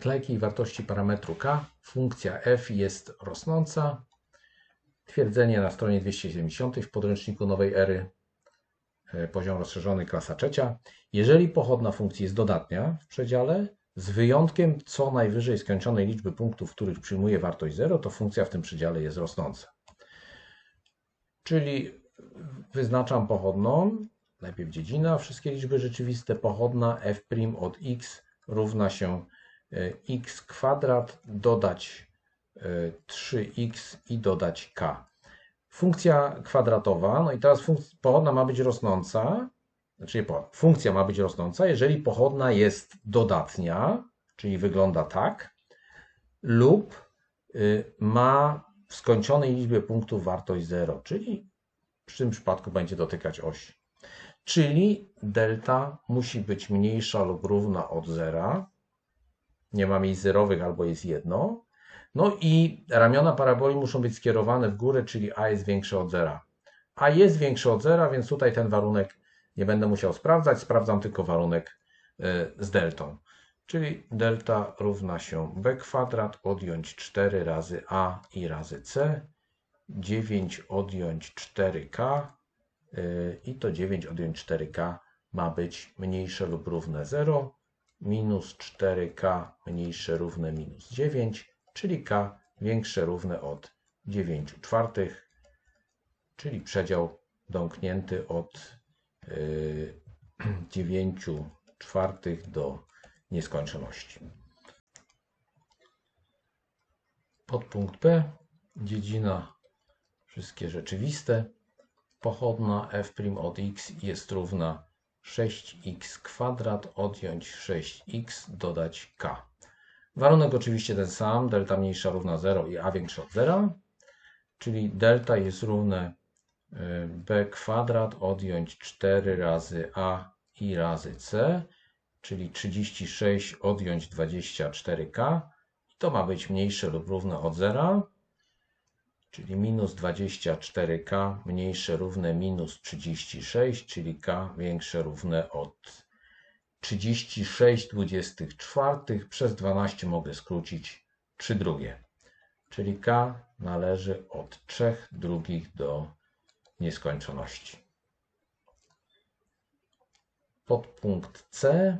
Dla jakiej wartości parametru k funkcja f jest rosnąca? Twierdzenie na stronie 270 w podręczniku nowej ery, e, poziom rozszerzony, klasa trzecia. Jeżeli pochodna funkcji jest dodatnia w przedziale, z wyjątkiem co najwyżej skończonej liczby punktów, w których przyjmuje wartość 0, to funkcja w tym przedziale jest rosnąca. Czyli wyznaczam pochodną, najpierw dziedzina, wszystkie liczby rzeczywiste, pochodna f' od x równa się x kwadrat, dodać 3x e, i dodać k. Funkcja kwadratowa, no i teraz pochodna ma być rosnąca, znaczy funkcja ma być rosnąca, jeżeli pochodna jest dodatnia, czyli wygląda tak, lub y, ma w skończonej liczbie punktów wartość 0, czyli w tym przypadku będzie dotykać osi. Czyli delta musi być mniejsza lub równa od zera. Nie ma miejsc zerowych albo jest jedno. No i ramiona paraboli muszą być skierowane w górę, czyli a jest większe od zera. A jest większe od zera, więc tutaj ten warunek nie będę musiał sprawdzać, sprawdzam tylko warunek e, z deltą. Czyli delta równa się b kwadrat odjąć 4 razy a i razy c, 9 odjąć 4k e, i to 9 odjąć 4k ma być mniejsze lub równe 0, minus 4k mniejsze równe minus 9, czyli k większe równe od 9 czwartych, czyli przedział domknięty od 9 czwartych do nieskończoności. Podpunkt P, dziedzina wszystkie rzeczywiste. Pochodna f' od x jest równa 6x kwadrat odjąć 6x dodać k. Warunek oczywiście ten sam, delta mniejsza równa 0 i a większe od 0, czyli delta jest równe b kwadrat odjąć 4 razy a i razy c, czyli 36 odjąć 24k. I to ma być mniejsze lub równe od zera, czyli minus 24k mniejsze równe minus 36, czyli k większe równe od 36 24 przez 12 mogę skrócić 3 drugie, czyli k należy od 3 drugich do nieskończoności. Podpunkt C,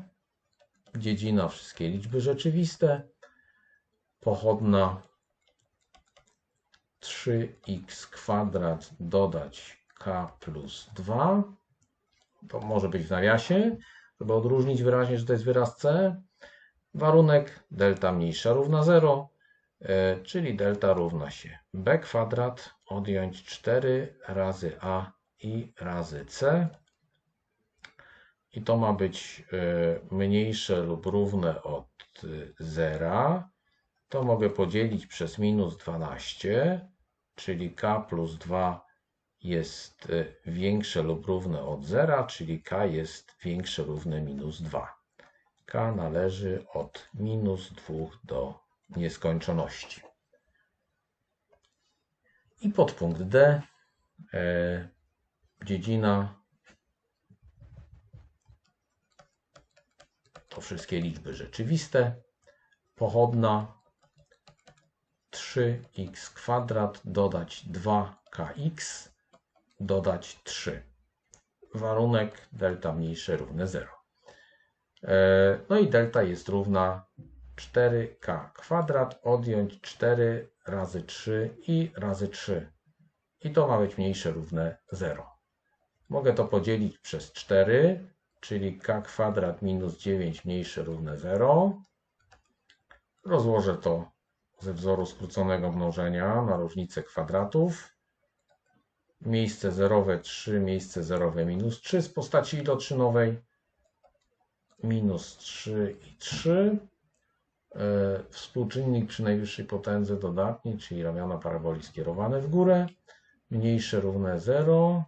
dziedzina wszystkie liczby rzeczywiste, pochodna 3x kwadrat dodać k plus 2. To może być w nawiasie, żeby odróżnić wyraźnie, że to jest wyraz C. Warunek delta mniejsza równa 0, E, czyli delta równa się b kwadrat odjąć 4 razy a i razy c. I to ma być e, mniejsze lub równe od 0. To mogę podzielić przez minus 12, czyli k plus 2 jest e, większe lub równe od 0, czyli k jest większe równe minus 2. k należy od minus 2 do nieskończoności. I podpunkt D, e, dziedzina to wszystkie liczby rzeczywiste, pochodna 3x kwadrat dodać 2kx dodać 3. Warunek delta mniejsze równe 0. E, no i delta jest równa 4k kwadrat odjąć 4 razy 3 i razy 3. I to ma być mniejsze równe 0. Mogę to podzielić przez 4, czyli k kwadrat minus 9 mniejsze równe 0. Rozłożę to ze wzoru skróconego mnożenia na różnicę kwadratów. Miejsce zerowe 3, miejsce zerowe minus 3 z postaci iloczynowej. Minus 3 i 3 E, współczynnik przy najwyższej potędze dodatni, czyli ramiona paraboli skierowane w górę, mniejsze równe 0,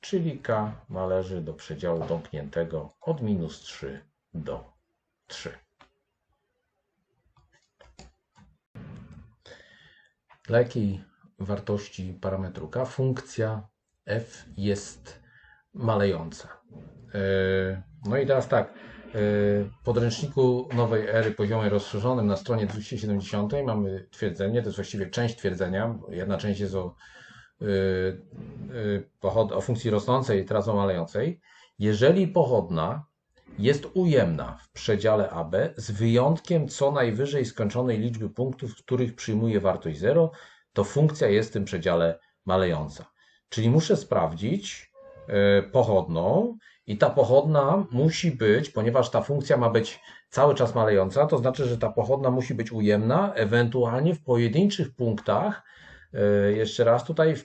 czyli k należy do przedziału domkniętego od minus 3 do 3. Dla jakiej wartości parametru k funkcja f jest malejąca? Yy No i teraz tak, w podręczniku nowej ery poziomej rozszerzonym na stronie 270 mamy twierdzenie, to jest właściwie część twierdzenia. Jedna część jest o, o funkcji rosnącej, teraz o malejącej. Jeżeli pochodna jest ujemna w przedziale AB z wyjątkiem co najwyżej skończonej liczby punktów, których przyjmuje wartość 0, to funkcja jest w tym przedziale malejąca. Czyli muszę sprawdzić pochodną, i ta pochodna musi być, ponieważ ta funkcja ma być cały czas malejąca, to znaczy, że ta pochodna musi być ujemna, ewentualnie w pojedynczych punktach, e, jeszcze raz tutaj, w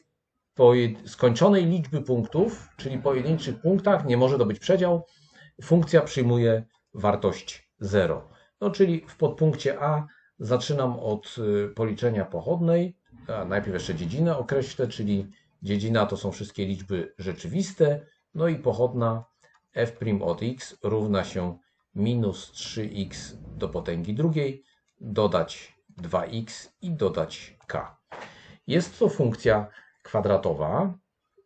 skończonej liczby punktów, czyli pojedynczych punktach, nie może to być przedział, funkcja przyjmuje wartość 0. No, czyli w podpunkcie A zaczynam od e, policzenia pochodnej, a najpierw jeszcze dziedzinę określę, czyli dziedzina to są wszystkie liczby rzeczywiste, no i pochodna f' od x równa się minus 3x do potęgi drugiej, dodać 2x i dodać k. Jest to funkcja kwadratowa.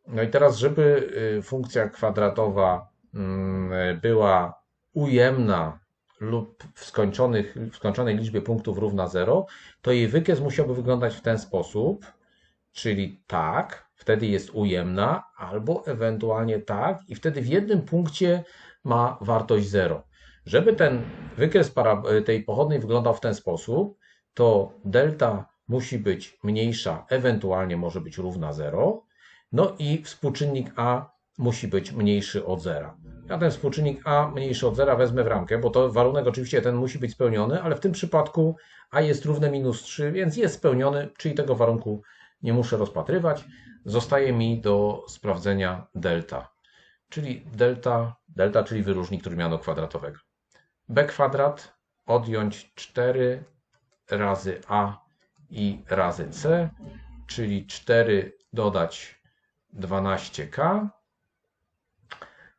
No i teraz, żeby y, funkcja kwadratowa była ujemna lub w, skończonych, w skończonej liczbie punktów równa 0, to jej wykres musiałby wyglądać w ten sposób, czyli tak, wtedy jest ujemna, albo ewentualnie tak, i wtedy w jednym punkcie ma wartość 0. Żeby ten wykres tej pochodnej wyglądał w ten sposób, to delta musi być mniejsza, ewentualnie może być równa 0, no i współczynnik a musi być mniejszy od 0. Ja ten współczynnik a mniejszy od 0 wezmę w ramkę, bo to warunek oczywiście ten musi być spełniony, ale w tym przypadku a jest równe minus 3, więc jest spełniony, czyli tego warunku nie muszę rozpatrywać. Zostaje mi do sprawdzenia delta, czyli delta, delta czyli wyróżnik trójmianu kwadratowego. b kwadrat odjąć 4 razy a i razy c, czyli 4 dodać 12k.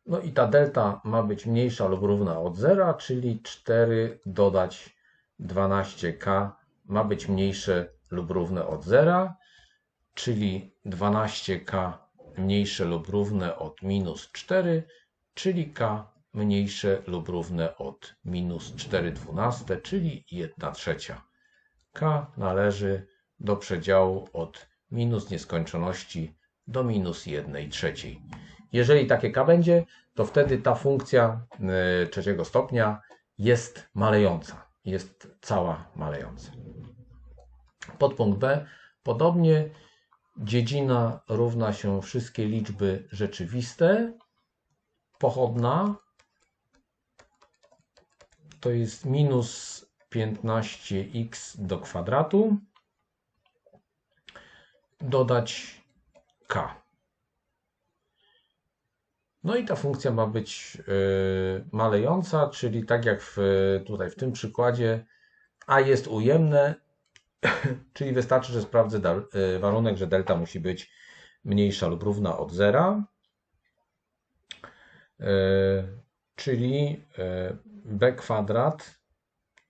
No i ta delta ma być mniejsza lub równa od 0, czyli 4 dodać 12k ma być mniejsze lub równe od 0 czyli 12k mniejsze lub równe od minus 4, czyli k mniejsze lub równe od minus 4 dwunaste, czyli 1 trzecia. k należy do przedziału od minus nieskończoności do minus 1 trzeciej. Jeżeli takie k będzie, to wtedy ta funkcja e, trzeciego stopnia jest malejąca, jest cała malejąca. Podpunkt B. Podobnie Dziedzina równa się wszystkie liczby rzeczywiste. Pochodna to jest minus 15x do kwadratu. Dodać k. No i ta funkcja ma być yy, malejąca, czyli tak jak w, tutaj w tym przykładzie a jest ujemne, Czyli wystarczy, że sprawdzę y, warunek, że delta musi być mniejsza lub równa od zera. Y, czyli y, b kwadrat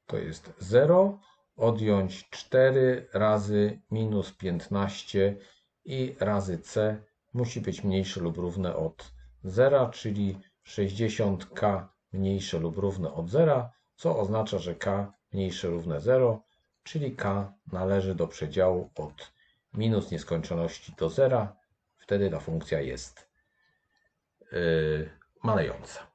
to jest 0, odjąć 4 razy minus 15 i razy c musi być mniejsze lub równe od 0, czyli 60k mniejsze lub równe od 0, co oznacza, że k mniejsze równe 0 czyli k należy do przedziału od minus nieskończoności do zera, wtedy ta funkcja jest yy, malejąca.